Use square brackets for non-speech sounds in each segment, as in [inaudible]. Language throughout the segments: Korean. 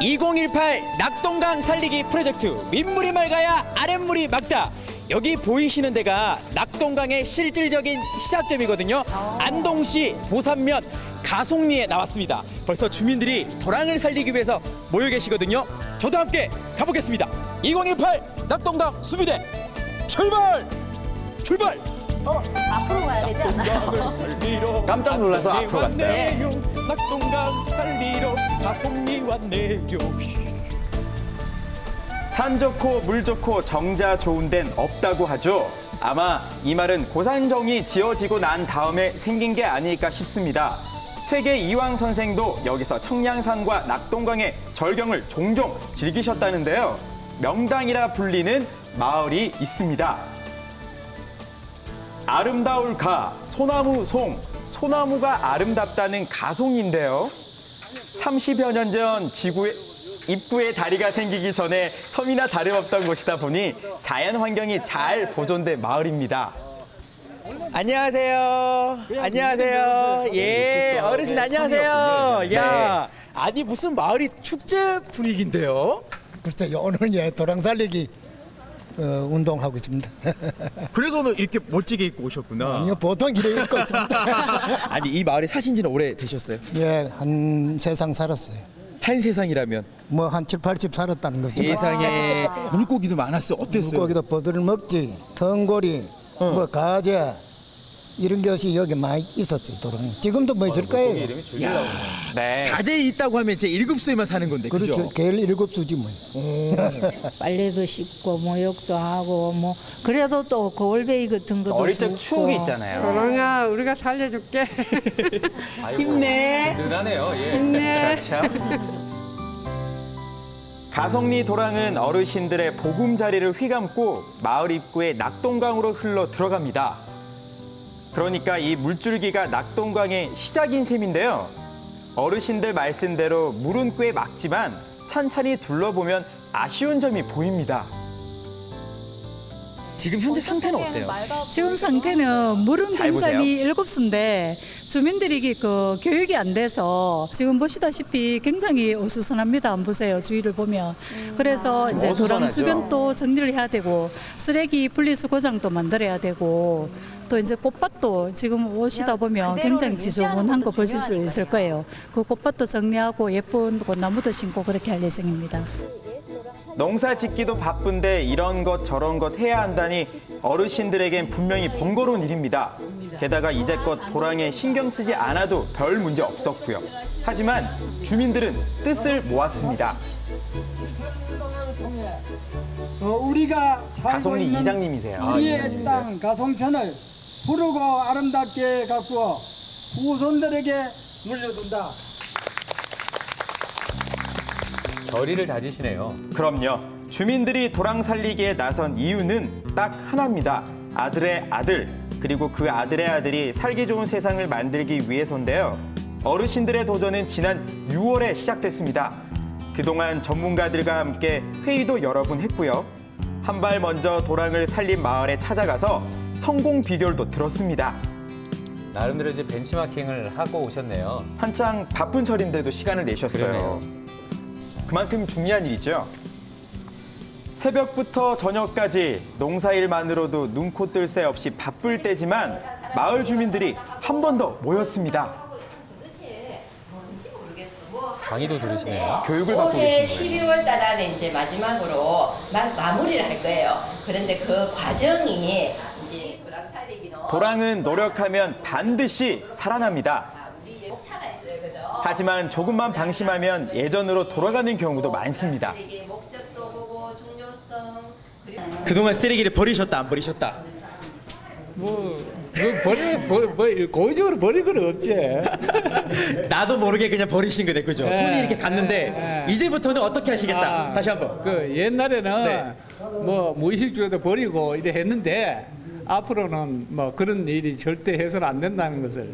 2018 낙동강 살리기 프로젝트 민물이 맑아야 아랫물이 맑다. 여기 보이시는 데가 낙동강의 실질적인 시작점이거든요. 안동시 도산면 가송리에 나왔습니다. 벌써 주민들이 도랑을 살리기 위해서 모여 계시거든요. 저도 함께 가보겠습니다. 2018 낙동강 수비대 출발! 출발! 앞으로 가야 되지 않아요? 깜짝 놀라서 앞으로 갔어요. 낙동강 살리러 가송리 왔네요. 산 좋고 물 좋고 정자 좋은 데는 없다고 하죠. 아마 이 말은 고산정이 지어지고 난 다음에 생긴 게 아닐까 싶습니다. 퇴계 이황 선생도 여기서 청량산과 낙동강의 절경을 종종 즐기셨다는데요. 명당이라 불리는 마을이 있습니다. 아름다울 가, 소나무 송, 소나무가 아름답다는 가송인데요. 30여 년 전 지구에 입구에 다리가 생기기 전에 섬이나 다름없던 곳이다 보니 자연 환경이 잘 보존된 마을입니다. 안녕하세요. 안녕하세요. 예, 어르신 안녕하세요. 야, 아니 무슨 마을이 축제 분위기인데요? 글쎄요 오늘 예 도랑 살리기 어, 운동하고 있습니다. [laughs] 그래서 오늘 이렇게 멋지게 입고 오셨구나. 이거 보통 이래 입고 있습니다. [laughs] 아니 이 마을에 사신 지는 오래 되셨어요? 예 한 세상 살았어요. 한 세상이라면 뭐한 7, 80 살았다는 거죠. 세상에 물고기도 많았어요. 어땠어요? 물고기도 버들을 먹지, 덩고리, 뭐 가재 이런 것이 여기 많이 있었어요 도랑. 지금도 뭐 있을 거예요. 네. 가재 있다고 하면 제 일급수에만 사는 건데 그죠? 그렇죠. 개일 일곱 수지 뭐. [laughs] 빨래도 씻고 목욕도 하고 뭐 그래도 또 거울베이 같은 것도 어릴 적 줍고. 추억이 있잖아요. 도랑아 우리가 살려줄게 [laughs] 힘내 든든하네요. 예. 힘내 [laughs] 그렇죠. 가성리 도랑은 어르신들의 보금자리를 휘감고 마을 입구에 낙동강으로 흘러 들어갑니다. 그러니까 이 물줄기가 낙동강의 시작인 셈인데요. 어르신들 말씀대로 물은 꽤 맑지만 찬찬히 둘러보면 아쉬운 점이 보입니다. 지금 현재 상태는 어때요? 지금 상태는 물은 잘 보세요. 굉장히 일곱 수인데 주민들이 그 교육이 안 돼서 지금 보시다시피 굉장히 어수선합니다. 안 보세요. 주위를 보면. 그래서 이제 도랑. 주변도 정리를 해야 되고 쓰레기 분리수 고장도 만들어야 되고 또 이제 꽃밭도 지금 오시다 보면 굉장히 지저분한 거 보실 수 있을. 거예요. 그 꽃밭도 정리하고 예쁜 꽃나무도 심고 그렇게 할 예정입니다. 농사 짓기도 바쁜데 이런 것 저런 것 해야 한다니 어르신들에겐 분명히 번거로운 일입니다. 게다가 이제껏 도랑에 신경 쓰지 않아도 별 문제 없었고요. 하지만 주민들은 뜻을 모았습니다. 어, 우리가 살고 가성리 있는 이장님이세요. 우리의 땅 가송천을 푸르고 아름답게 가꾸어 후손들에게 물려준다. 결의를 다지시네요. 그럼요. 주민들이 도랑 살리기에 나선 이유는 딱 하나입니다. 아들의 아들, 그리고 그 아들의 아들이 살기 좋은 세상을 만들기 위해서인데요. 어르신들의 도전은 지난 6월에 시작됐습니다. 그동안 전문가들과 함께 회의도 여러 번 했고요. 한 발 먼저 도랑을 살린 마을에 찾아가서 성공 비결도 들었습니다. 나름대로 이제 벤치마킹을 하고 오셨네요. 한창 바쁜 철인데도 시간을 내셨어요. 그러네요. 그만큼 중요한 일이죠. 새벽부터 저녁까지 농사일만으로도 눈코 뜰 새 없이 바쁠 때지만 마을 주민들이 한 번 더 모였습니다. 강의도 들으시네요. 교육을 받고 올해 계신 거예요. 12월 달 안에 이제 마지막으로 마, 마무리를 할 거예요. 그런데 그 과정이 도랑은 노력하면 반드시 살아납니다. 하지만 조금만 방심하면 예전으로 돌아가는 경우도 많습니다. 그동안 쓰레기를 버리셨다 안 버리셨다? 뭐, 뭐 버리 뭐, 뭐 고의적으로 버릴 건 없지 [laughs] 나도 모르게 그냥 버리신 거네 그죠? 예, 손이 이렇게 갔는데 예, 이제부터는 어떻게 하시겠다 아, 다시 한번 그 옛날에는 네. 뭐 무의식적으로 버리고 이래 했는데 앞으로는 뭐 그런 일이 절대 해서는 안 된다는 것을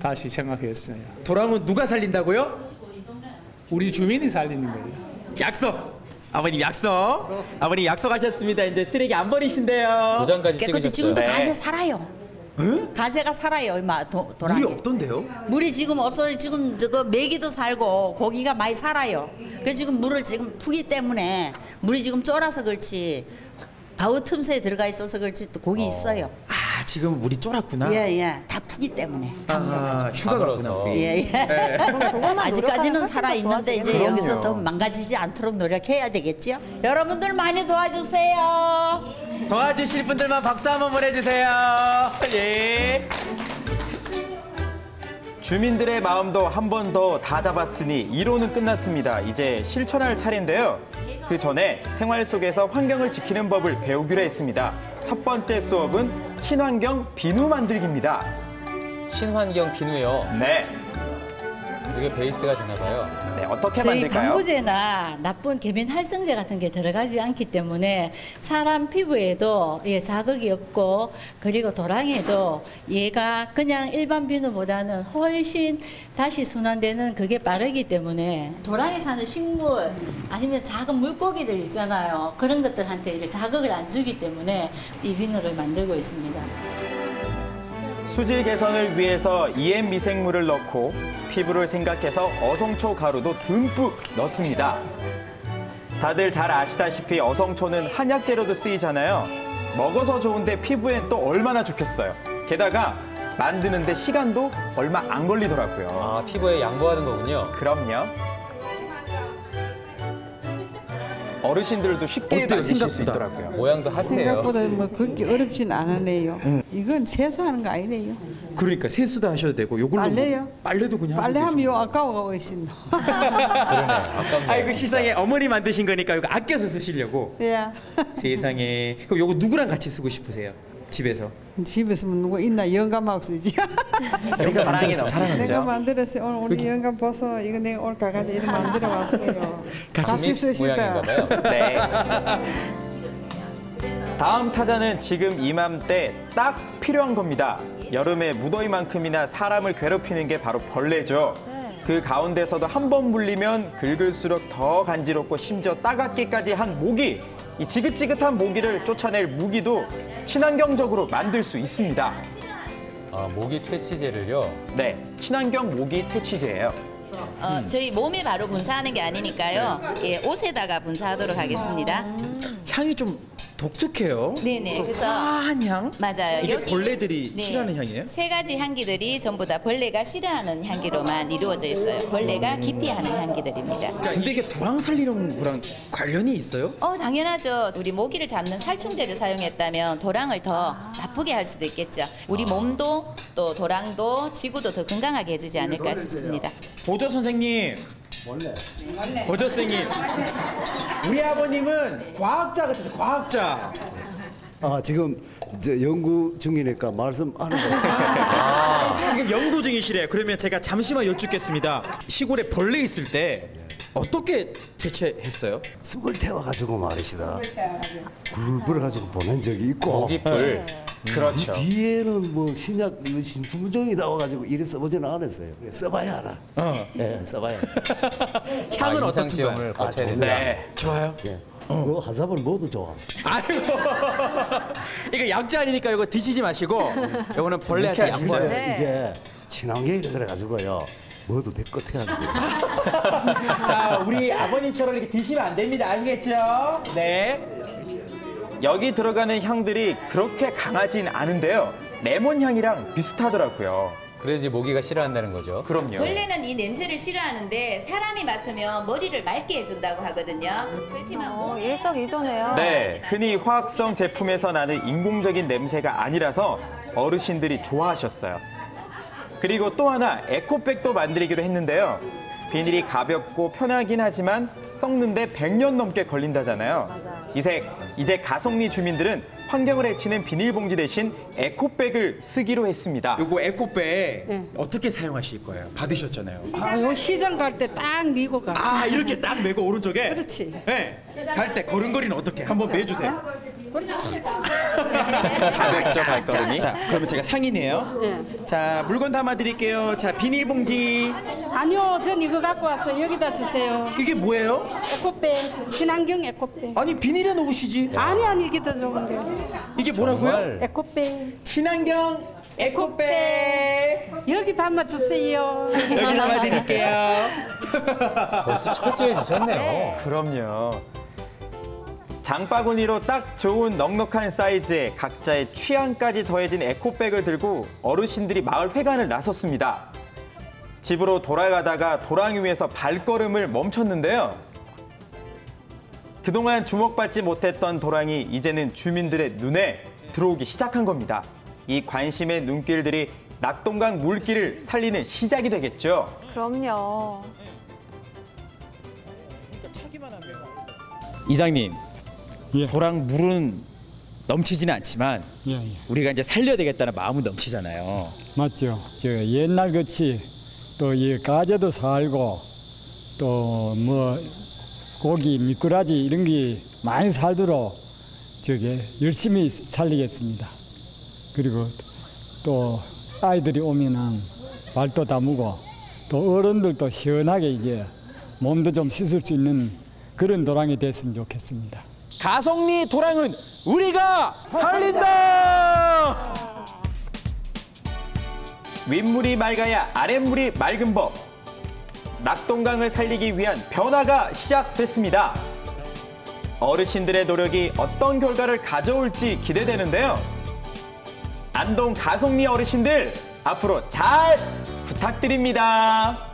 다시 생각했어요. 도랑은 누가 살린다고요? 우리 주민이 살리는 거예요. 약속 아버님 약속 아버님 약속하셨습니다 이제 쓰레기 안 버리신대요 도장까지 찍으셨어요. 지금도 네. 가세 살아요. 가재가 살아요, 이마 도, 도랑. 물이 없던데요? 물이 지금 없어요. 지금 저거 메기도 살고 고기가 많이 살아요. 그래서 지금 물을 지금 푸기 때문에 물이 지금 쫄아서 그렇지. 바우 틈새에 들어가 있어서 그렇지 또 고기 있어요. 아 지금 물이 쫄았구나. 예, 예. 다 푸기 때문에. 아, 휴가 갔구나. 가물어서. 우리. 예, 예. [laughs] 아직까지는 살아 있는데 이제 그럼요. 여기서 더 망가지지 않도록 노력해야 되겠죠. 여러분들 많이 도와주세요. 도와주실 분들만 박수 한번 보내주세요. 예. 주민들의 마음도 한 번 더 다 잡았으니 이론은 끝났습니다. 이제 실천할 차례인데요. 그 전에 생활 속에서 환경을 지키는 법을 배우기로 했습니다. 첫 번째 수업은 친환경 비누 만들기입니다. 친환경 비누요. 네, 이게 베이스가 되나 봐요. 네 어떻게 저희 만들까요? 방부제나 나쁜 계면 활성제 같은 게 들어가지 않기 때문에 사람 피부에도 예, 자극이 없고 그리고 도랑에도 얘가 그냥 일반 비누보다는 훨씬 다시 순환되는 그게 빠르기 때문에 도랑에 사는 식물 아니면 작은 물고기들 있잖아요. 그런 것들한테 이렇게 자극을 안 주기 때문에 이 비누를 만들고 있습니다. 수질 개선을 위해서 EM 미생물을 넣고 피부를 생각해서 어성초 가루도 듬뿍 넣습니다. 다들 잘 아시다시피 어성초는 한약재로도 쓰이잖아요. 먹어서 좋은데 피부엔 또 얼마나 좋겠어요. 게다가 만드는데 시간도 얼마 안 걸리더라고요. 아, 피부에 양보하는 거군요. 그럼요. 어르신들도 쉽게 어때요, 만드실 수 생각보다? 있더라고요. 모양도 핫해요. 생각보다 뭐 그렇게 어렵진 않으네요. 이건 세수하는 거 아니네요. 그러니까 세수도 하셔도 되고 요걸로 빨래요? 뭐 빨래도 그냥 빨래하면 요 아까워가 있습 그러네. [laughs] 아깝네. 아이고 세상에 어머니 만드신 거니까 이거 아껴서 쓰시려고 예. 세상에 그럼 요거 누구랑 같이 쓰고 싶으세요 집에서 집에서 뭐 누가 있나 영감하고 쓰지. [laughs] 내가 만들었어 내가 만들었어요. 오늘 우리 영감 벗어 이거 내가 오늘 가가지고 이렇게 만들어 왔어요. [laughs] 같이 쓰시다. [laughs] 네. 다음 타자는 지금 이맘때 딱 필요한 겁니다. 여름에 무더위만큼이나 사람을 괴롭히는 게 바로 벌레죠. 그 가운데서도 한 번 물리면 긁을수록 더 간지럽고 심지어 따갑기까지 한 모기. 이 지긋지긋한 모기를 쫓아낼 무기도 친환경적으로 만들 수 있습니다. 아, 모기 퇴치제를요. 네, 친환경 모기 퇴치제예요. 어, 저희 몸에 바로 분사하는 게 아니니까요. 예, 옷에다가 분사하도록 하겠습니다. 향이 좀 독특해요 네네. 좀 그래서 화한 향 맞아요. 이게 여기- 벌레들이 네. 싫어하는 향이에요? 세 가지 향기들이 전부 다 벌레가 싫어하는 향기로만 이루어져 있어요. 벌레가 기피하는 향기들입니다. 그러니까 근데 이게 도랑 살리는 거랑 관련이 있어요? 어 당연하죠. 우리 모기를 잡는 살충제를 사용했다면 도랑을 더 나쁘게 할 수도 있겠죠. 우리 몸도 또 도랑도 지구도 더 건강하게 해주지 않을까 싶습니다. 보조 선생님 보조 선생님 우리 아버님은 과학자 같아요 과학자 아 지금 저 연구 중이니까 말씀하는 거. 아, 지금 연구 중이시래요. 그러면 제가 잠시만 여쭙겠습니다. 시골에 벌레 있을 때 어떻게 대체했어요? 숨을 태워가지고 말이시다. 굴 불어가지고 보낸 적이 있고. 모기풀. 그렇죠. 이 뒤에는 뭐 신약 이거 신품종이 나와가지고 이래 써보지는 않았어요. 써봐야 알아. 어. 예, 써봐야. [laughs] 향은 아? 임상 시험을 거쳐야 된다. 네. 좋아요. 예. 그 한사발 모두 좋아. 아이고 [laughs] 이거 약자 아니니까 이거 드시지 마시고 이거는 벌레한테 양보하세요. 네. 이게 친환경이라 그래가지고요. 모두 배껏해야 돼요. [laughs] 자 우리 아버님처럼 이렇게 드시면 안 됩니다. 아시겠죠? 네. 여기 들어가는 향들이 그렇게 강하진 않은데요. 레몬 향이랑 비슷하더라고요. 그래야지 모기가 싫어한다는 거죠. 그럼요. 벌레는 이 냄새를 싫어하는데 사람이 맡으면 머리를 맑게 해준다고 하거든요. 그렇지만 어, 일석이조네요. 네, 흔히 화학성 제품에서 나는 인공적인 냄새가 아니라서 어르신들이 좋아하셨어요. 그리고 또 하나 에코백도 만들기로 했는데요. 비닐이 가볍고 편하긴 하지만 썩는데 100년 넘게 걸린다잖아요. 맞아요. 이제, 이제 가성리 주민들은 환경을 해치는 비닐봉지 대신 에코백을 쓰기로 했습니다. 요거 에코백 어떻게 사용하실 거예요? 받으셨잖아요. 아, 요 시장 갈 때딱 미고 가. 아 이렇게 딱 메고 오른쪽에. 그렇지. 네. 갈 때 걸음걸이는 어떻게? 한번 매주세요. [laughs] 그렇지. 가볍죠, 발걸음이. 자, 그러면 제가 상인이에요. 네. 자, 물건 담아드릴게요. 자, 비닐봉지. 아니요, 전 이거 갖고 와서 여기다 주세요. 이게 뭐예요? 에코백, 친환경 에코백. 아니 비닐에 넣으시지. 아니 아니 이게 더 좋은데. 이게 뭐라고요? 에코백. 친환경 에코백 여기 담아주세요. 여기 담아드릴게요. 벌써 철저해지셨네요. 그럼요. 장바구니로 딱 좋은 넉넉한 사이즈에 각자의 취향까지 더해진 에코백을 들고 어르신들이 마을 회관을 나섰습니다. 집으로 돌아가다가 도랑이 위에서 발걸음을 멈췄는데요. 그동안 주목받지 못했던 도랑이 이제는 주민들의 눈에 들어오기 시작한 겁니다. 이 관심의 눈길들이 낙동강 물길을 살리는 시작이 되겠죠. 그럼요. 이장님, 예. 도랑 물은 넘치지는 않지만 예, 예. 우리가 이제 살려야 되겠다는 마음은 넘치잖아요. 맞죠. 저 옛날 같이 또 이 가재도 살고 또 뭐 고기, 미꾸라지 이런 게 많이 살도록 저게 열심히 살리겠습니다. 그리고 또 아이들이 오면은 발도 담그고 또 어른들도 시원하게 이제 몸도 좀 씻을 수 있는 그런 도랑이 됐으면 좋겠습니다. 가성리 도랑은 우리가 살린다! 윗물이 맑아야 아랫물이 맑은 법. 낙동강을 살리기 위한 변화가 시작됐습니다. 어르신들의 노력이 어떤 결과를 가져올지 기대되는데요. 안동 가성리 어르신들 앞으로 잘 부탁드립니다.